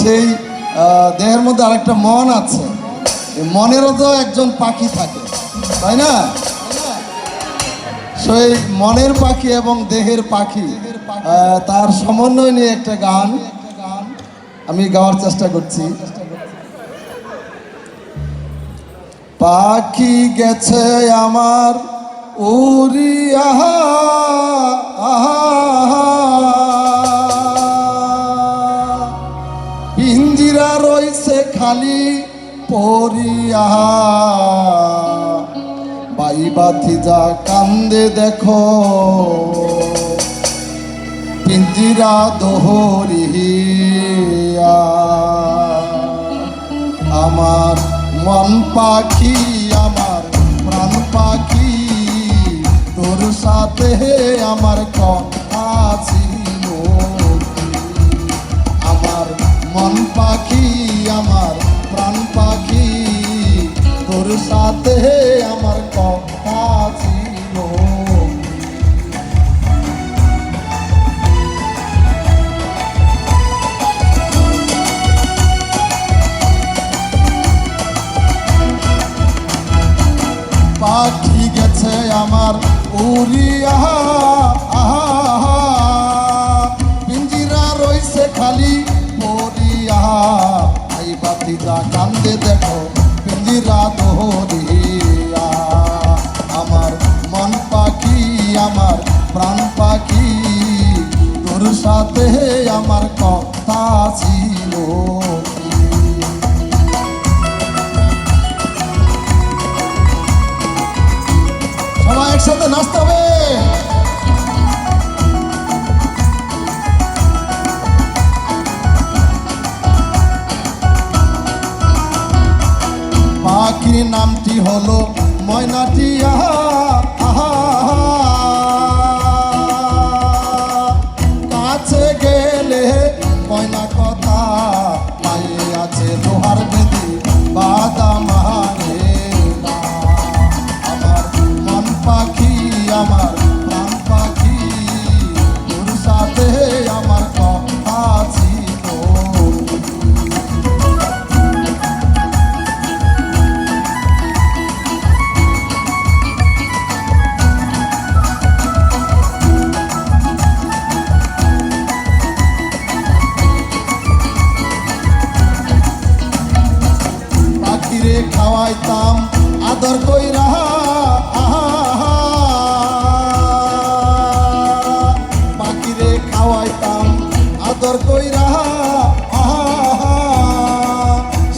সেই দেহের মধ্যে আরেকটা মন আছে। মনেরও তো একজন পাখি থাকে, তাই না? সেই মনের পাখি এবং দেহের পাখি তার সমন্বয় নিয়ে একটা গান আমি গাওয়ার চেষ্টা করছি। পাখি গেছে আমার উড়ি আহা আহা। পিঞ্জিরা রইছে খালি পরিয়া। বাই বাতি যা কান্দে দেখো। পিঞ্জিরা দোহরিয়া। আমার মন পাখি, আমার প্রাণ পাখি, তোর সাথে মন পাখি, আমার প্রাণ পাখি। তোর সাথে আমার কথা ছিল। পাখি গেছে আমার উড়িয়া। আহা যা কান্দে দেখো, পিঞ্জিরা দিয়া আমার মন পাখি, আমার প্রাণ পাখি, তোর সাথে আমার কথা ছিল। পাখির নামটি হলো ময়নাটি খাওয়াইতাম, আদর কইরা পাখিরে খাওয়াইতাম, আদর কইরা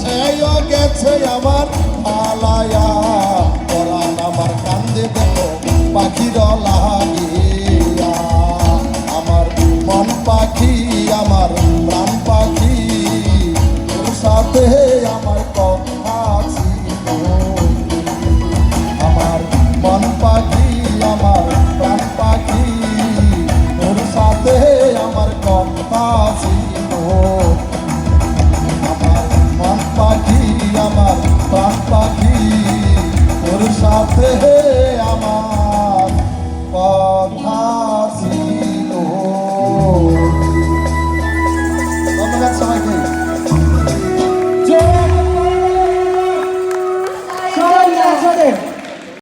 সেও গেছে আমার পালায়া পরাণ আমার কান্দে দেখো, পাখির লাগিয়া। আমার পাখি, আমার প্রাণ পাখি সাথে আমার কথা